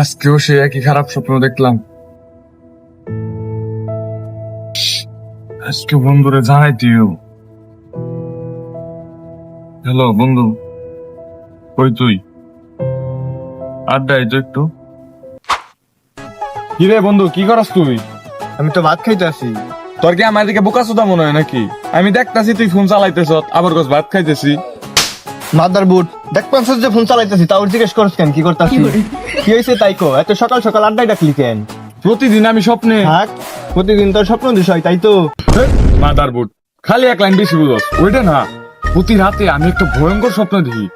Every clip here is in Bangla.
আজকেও সে একই খারাপ স্বপ্ন দেখলাম। আজকে বন্ধুরে জানাই দিও। হ্যালো বন্ধু। কই তুই? আড্ডাই তো একটু। কি রে বন্ধু কি করাস তুই? আমি তো ভাত খাইতে আসি তোর কি আমার দিকে বোকা সুদা মনে হয় নাকি? আমি দেখতাছি তুই ফোন চালাইতেছ আবার গোস ভাত খাইতেছি। মাদার বুট। দেখ পাঁচশো যে ফোন চালাইতেছি তাও জিজ্ঞেস করছ কেন কি করতাছি? কি হয়েছে তাই কো? এত সকাল সকাল আড্ডাই ডাকলি কেন? প্রতিদিন আমি স্বপ্নে। থাক প্রতিদিন তোর স্বপ্ন বিষয় তাই তো। মাদার বুট খালি এক লাইন বেশি বুঝস। ওইটা না প্রতি রাতে আমি একটা ভয়ঙ্কর স্বপ্ন দেখি।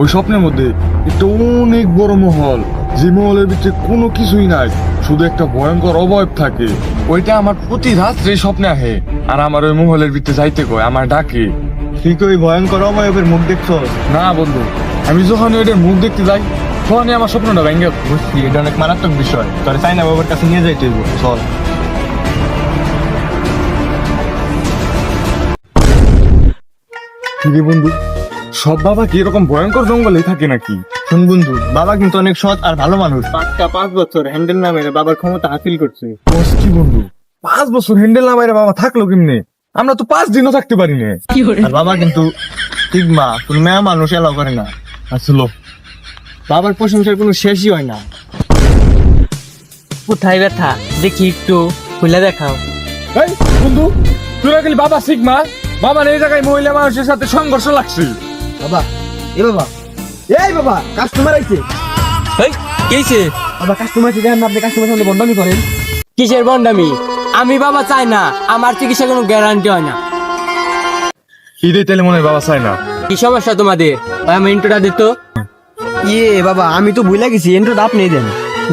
ওই স্বপ্নের মধ্যে একটা অনেক বড় মহল যে মহলের ভিতরে কোনো কিছুই নাই শুধু একটা ভয়ঙ্কর অবয়ব থাকে। ওইটা আমার প্রতি রাত্রে স্বপ্নে আহে আর আমার ওই মহলের ভিতরে যাইতে কয় আমার ডাকে। তুই কি ওই ভয়ঙ্কর অময়বের মুখ দেখছ না বন্ধু। আমি যখন ওইটার মুখ দেখতে যাই তখনই আমার স্বপ্নটা ভেঙে বুঝছি এটা অনেক মারাত্মক বিষয়। তোর চাই না বাবার কাছে নিয়ে যাইতে চল। বন্ধু? সব বাবা কি এরকম ভয়ঙ্কর জঙ্গলে থাকে নাকি? শুন বন্ধু বাবা কিন্তু অনেক সৎ আর ভালো মানুষ। পাঁচটা পাঁচ বছর হ্যান্ডেল নামে বাবার ক্ষমতা হাসিল করছে। বস কি বন্ধু? পাঁচ বছর হ্যান্ডেল না বাইরে বাবা থাকল কেমনে? আমরা তো পাঁচ দিনও থাকতে পারি না। আর বাবা কিন্তু ঠিক মা কোন মেয়া মানুষ এলাও করে না। আসলো বাবার প্রশংসার কোনো শেষই হয় না। কোথায় ব্যথা? দেখি একটু খুলে দেখাও। এই বন্ধু তোরা খালি বাবা শিখমা বাবা এই জায়গায় মহিলা মানুষের সাথে সংঘর্ষ লাগছে। বাবা এ বাবা এই বাবা কাস্টমার আইছে। এই কিসে বাবা কাস্টমার দেখেন আপনি কাস্টমার সামনে বন্ডামি করেন। কিসের বন্ডামি আমি বাবা চাই না আমার চিকিৎসা কোনো গ্যারান্টি হয় না। ঈদে তেলে মনে বাবা চাই না। কি সমস্যা তোমাদের? আমি ইন্টুটা দিত ইয়ে বাবা আমি তো ভুলে গেছি এন্ট্রোটা আপনি দেন।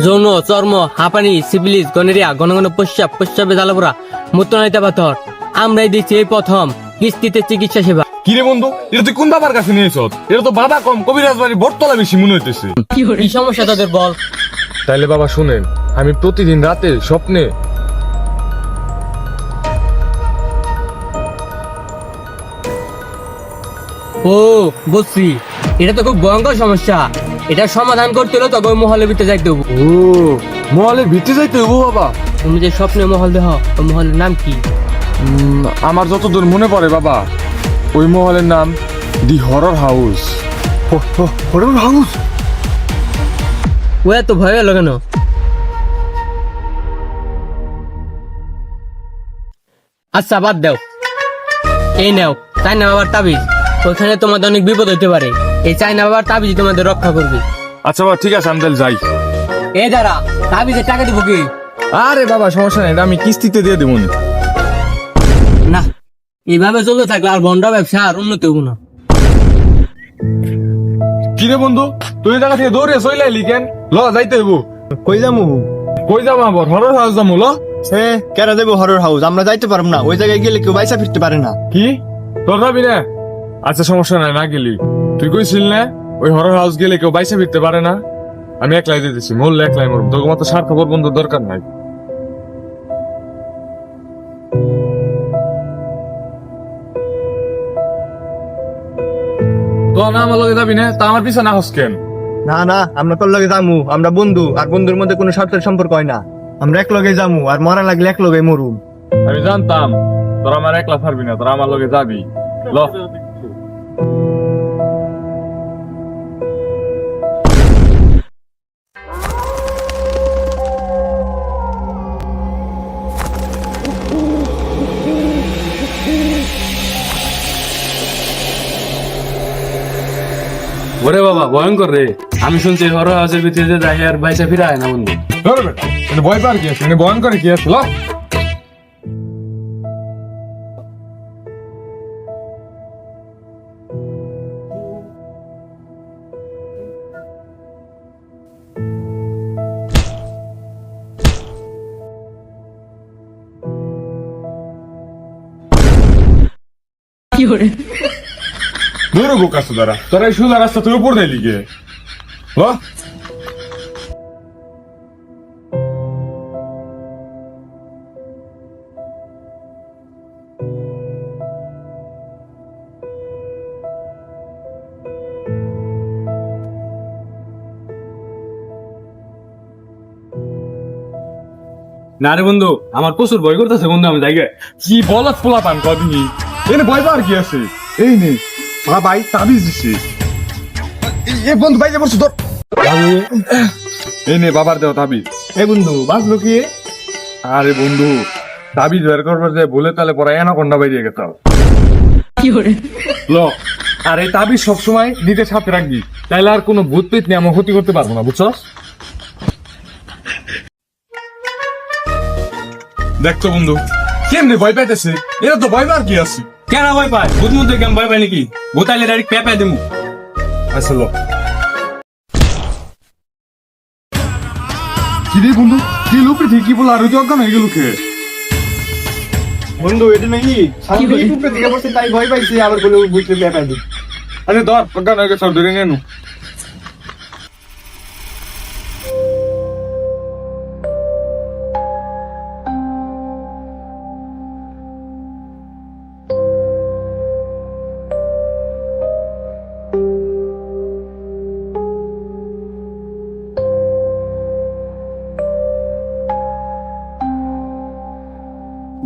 যৌন চর্ম হাঁপানি সিপিলিস গনেরিয়া ঘন ঘন পশ্চাপ পশ্চাপে জ্বালাপোড়া মূত্রনালিতা পাথর। আমরাই দিচ্ছি এই প্রথম কিস্তিতে চিকিৎসা সেবা। কি রে বন্ধু এটা তুই কোন বাবার কাছে নিয়েছ? এটা তো বাবা কম কবিরাজ বাড়ি বটতলা বেশি মনে হইতেছে। কি সমস্যা তোদের বল? তাইলে বাবা শুনেন আমি প্রতিদিন রাতে স্বপ্নে ও বুঝছি। এটা তো খুব ভয়ঙ্কর সমস্যা। এটা সমাধান করতে হলে তবে ওই মহলের ভিতরে যাইতে হব ও মহলের ভিতরে যাইতে হব বাবা? তুমি যে স্বপ্নে মহল দেহ ওই মহলের নাম কি? উম, আমার যতদূর মনে পড়ে বাবা ওই মহলের নাম দি হরর হাউস। হরুন হাউস? ও এত ভয় গেল কেন? আচ্ছা বাদ দাও। এই নাও চাইনা বাবার তাবিজ। ওইখানে তোমাদের অনেক বিপদ হতে পারে। এই চাইনা বাবার তাবিজ তোমাদের রক্ষা করবে। আচ্ছা বাবা ঠিক আছে আমি তাহলে যাই। এই দাঁড়া তাবিজের টাকা দিব কি? আরে বাবা সমস্যা নেই আমি কিস্তিতে দিয়ে দেবো না। এইভাবে চলতে থাকলে আর বন্ডা ব্যবসা আর উন্নতি হব না। কি রে বন্ধু তুই জায়গা থেকে দৌড়ে চলে এলি কেন? ল যাইতে হইব। কই যামু? কই যাব আবার? হরর হাউস যাব ল। সে কেরা দেবো হরর হাউস আমরা যাইতে পারব না। ওই জায়গায় গেলে কেউ বাইসা ফিরতে পারে না। কি? তোর ভাবি না। আচ্ছা সমস্যা নাই না গেলি। তুই কইছিল না ওই হরর হাউস গেলে কেউ বাইসা ফিরতে পারে না। আমি একলাই দিয়ে দিছি একলাই মরব। তোর মতো সার খবর বন্ধু দরকার নাই। তো না আমার লগে যাবি না তা আমার পিছনে হস কেন? না না আমরা তোর লগে যামু আমরা বন্ধু আর বন্ধুর মধ্যে কোনো স্বার্থের সম্পর্ক হয় না। আমরা এক লগে যামু আর মরা লাগলে এক লগে মরুম। আমি জানতাম তোরা আমার একলা পারবি না তোরা আমার লগে যাবি। ল। ওরে বাবা ভয়ঙ্কর রে। আমি শুনছি হর হাউসের ভিতরে যাই আর বাইসা ফিরা হয় না বন্ধু। ধরো বেটা এটা ভয় পার কি আছে? এটা ভয়ঙ্কর কি আছে? ল। দূরে গো কাছে দাঁড়া। তোরা এই সোজা রাস্তা তুই উপর দেয় লিগে না রে বন্ধু আমার প্রচুর ভয় করতেছে বন্ধু আমি গে। কি বলত পোলা পান কদিনই। এনে ভয় পাওয়ার কি আছে? এই নে। বাবাই তাবিজ দিছে। এ বন্ধু বসে ধর। এই নে বাবার দেও তাবিজ এই বন্ধু বাঁচলো কি? আরে বন্ধু তাবিজ বের করবার যে বলে তাহলে পরে এনাকন্ডা বাইরে গেতাম ল। আর এই তাবিজ সবসময় নিজের সাথে রাখবি তাইলে আর কোনো ভূত পেত নিয়ে আমার ক্ষতি করতে পারব না বুঝছস? দেখতো বন্ধু কেমনে ভয় পাইতেছে? এরা তো ভয় পার কি আছে? কেন ভয় পায়? ভূত মধ্যে কেমন ভয় পায় নাকি? ভূত আইলে ডাইরেক্ট পেপাই দেবো। আচ্ছা ল। কি রে বন্ধু? কি লোকে ঠিকই বলে আর অজ্ঞান হয়ে গেল কে? বন্ধু এটা নাকি সামনে ইউটিউবে দিকে পড়ছে তাই ভয় পাইছে আবার বলে বুঝতে ব্যাপার দিই আরে ধর অজ্ঞান হয়ে গেছে ধরে নেনু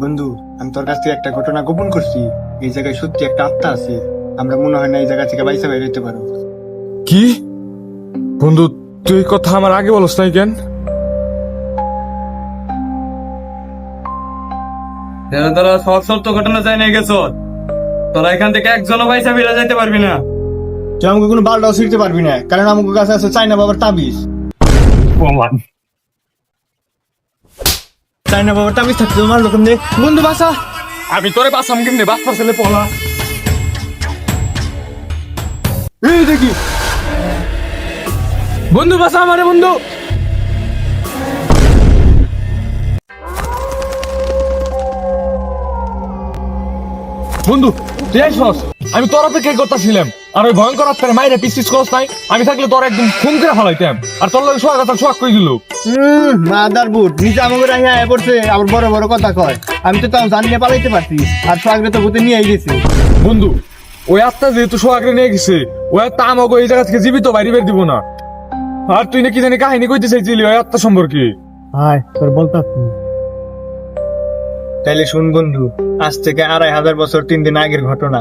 বন্ধু আমি তোর কাছ থেকে একটা ঘটনা গোপন করছি। এই জায়গায় সত্যি একটা আত্মা আছে। আমরা মনে হয় না এই জায়গা থেকে বাইসা বাইরে যেতে পারো কি? বন্ধু তুই কথা আমার আগে বলস নাই কেন? তোরা সব সত্য ঘটনা চাই না গেছ তোরা এখান থেকে একজনও পয়সা বেরা যাইতে পারবি না। তুই আমাকে কোনো বালটাও শিখতে পারবি না কারণ আমাকে কাছে আছে চাইনা বাবার তাবিজ। চাইনা বাবার তাবিজ থাকতে তোমার লোক নেই বন্ধু বাসা। আমি তোরে বাসাম ছেলে পলা। এই দেখি। বন্ধু বাসা আমারে বন্ধু। বন্ধু তুই আমি তোর অপেক্ষাই করতেছিলাম। আর ওই ভয়ঙ্কর আত্মারে মাইরে পিস পিস করস নাই আমি থাকলে তোর একদম খুন করে ফেলাইতাম। আর তোর লগে সোয়া কথা সোয়াগ করে দিল মাদার বুট নিজে আমাকে রাহিয়া আয় পড়ছে আবার বড় বড় কথা কয়। আমি তো তাও জানিয়ে পালাইতে পারছি। আর সোয়াগরে তো ভূতে নিয়ে গেছি। বন্ধু ওই আত্মা যেহেতু সোয়াগরে নিয়ে গেছে ওই আত্মা আমাকে এই জায়গা থেকে জীবিত বাইরে বের দিব না। আর তুই নাকি জানি কাহিনী কইতে চাইছিলি ওই আত্মা সম্পর্কে? হাই তোর বলতা তাইলে শুন বন্ধু আজ থেকে আড়াই হাজার বছর তিন দিন আগের ঘটনা।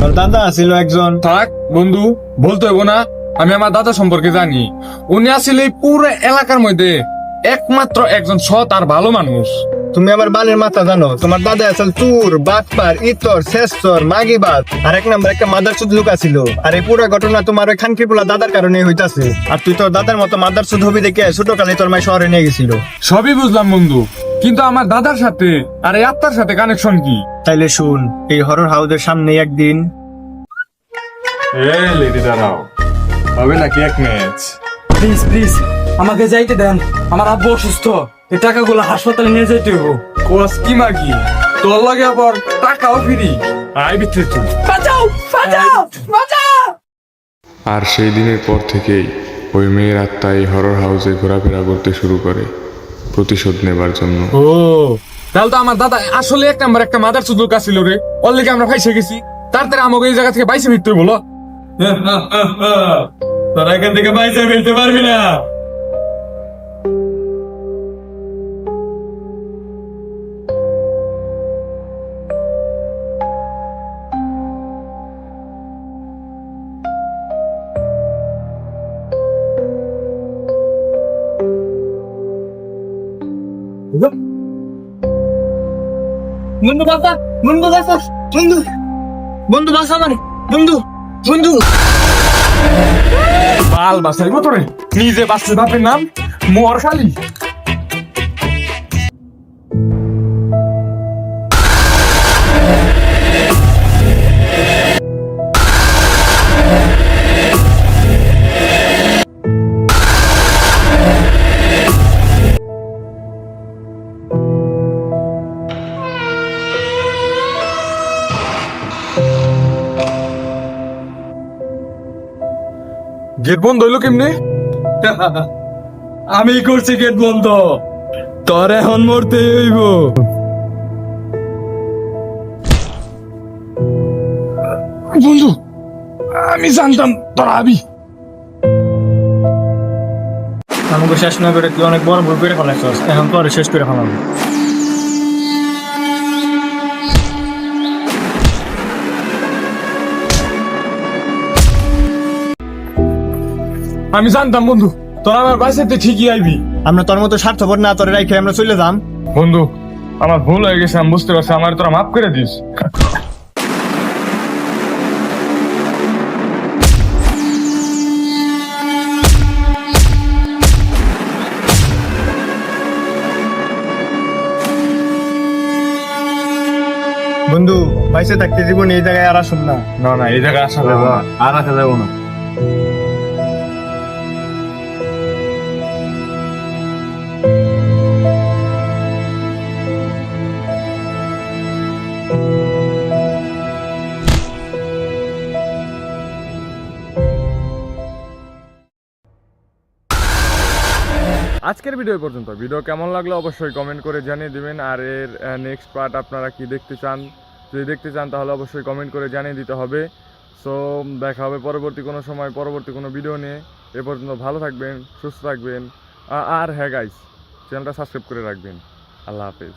তোর দাদা ছিল একজন। থাক, বন্ধু বলতে হইব না। আমি আমার দাদা সম্পর্কে জানি। উনি আসলে পুরো এলাকার মধ্যে। একমাত্র একজন সৎ আর ভালো মানুষ। তুমি আমার বালের মাথা জানো তোমার দাদা আসল তুর বাটপার ইতর শেষর মাগিবাদ। আর এক নম্বর একটা মাদার চুদ লুকা ছিল আর এই পুরো ঘটনা তোমার ওই খানকিপুলা দাদার কারণে হইতাছে। আর তুই তোর দাদার মতো মাদার চুদ হবি দেখে ছোট কালে তোর মাই শহরে নিয়ে গেছিল। সবই বুঝলাম বন্ধু। কিন্তু আমার দাদার সাথে আর এই আত্মার সাথে কানেকশন কি? তাইলে শুন এই হরর হাউসের সামনে একদিন এ লেডি দাঁড়াও। হবে নাকি এক ম্যাচ প্লিজ প্লিজ আমাকে যাইতে দেন। আমার আব্বু অসুস্থ। এই টাকাগুলো হাসপাতালে নিয়ে যেতে হব কোর্স কি মাগি? তোর লাগে আবার টাকাও ফিরি। আই বিত্রে তুই বাঁচাও! বাঁচাও! বাঁচাও! আর সেই দিনের পর থেকেই ওই মেয়ের আত্মা এই হরর হাউসে ঘোরাফেরা করতে শুরু করে প্রতিশোধ নেবার জন্য। ও তাহলে তো আমার দাদা আসলে এক নাম্বার একটা মাদার চুদুর কাজ ছিল রে। ওর লেগে আমরা ফাইসে গেছি। তাড়াতাড়ি আমাকে এই জায়গা থেকে বাইসে ফিরতে বলো তোরা এখান থেকে বাইসে ফেলতে পারবি না। বন্ধু বাসা বন্ধু বাসা, বন্ধু। বন্ধু বাসা মানে? বন্ধু বন্ধু। বাল বাসাই তোরে নিজে বাসছে বাপের নাম মোর খালি গেট বন্ধ হইল কেমনে? আমি করছি গেট বন্ধ। তোর এখন মরতে হইব। বন্ধু আমি জানতাম তোরা আবি। আমাকে শেষ না করে তুই অনেক বড় ভুল করে ফেলাইছস। এখন তোর শেষ করে ফেলাম আমি জানতাম বন্ধু। তোরা আমার বাসাতে ঠিকই আইবি। আমরা তোর মতো স্বার্থপর না তোর রাইখে আমরা চলে যাম। বন্ধু আমার ভুল হয়ে গেছে আমি বুঝতে পারছি আমার তোরা মাফ করে দিস। বন্ধু বাইসে থাকতে জীবন এই জায়গায় আর আসুন না। না না এই জায়গায় আসা যাবে না আর আসা যাব না। আজকের ভিডিও পর্যন্ত। ভিডিও কেমন লাগল অবশ্যই কমেন্ট করে জানিয়ে দেবেন। আর এর নেক্সট পার্ট আপনারা কি দেখতে চান, যদি দেখতে চান তাহলে অবশ্যই কমেন্ট করে জানিয়ে দিতে হবে। সো দেখা হবে পরবর্তী কোনো সময়, পরবর্তী কোনো ভিডিও নিয়ে। এ পর্যন্ত ভালো থাকবেন, সুস্থ থাকবেন। আর হ্যাঁ গাইস চ্যানেলটা সাবস্ক্রাইব করে রাখবেন। আল্লাহ হাফেজ।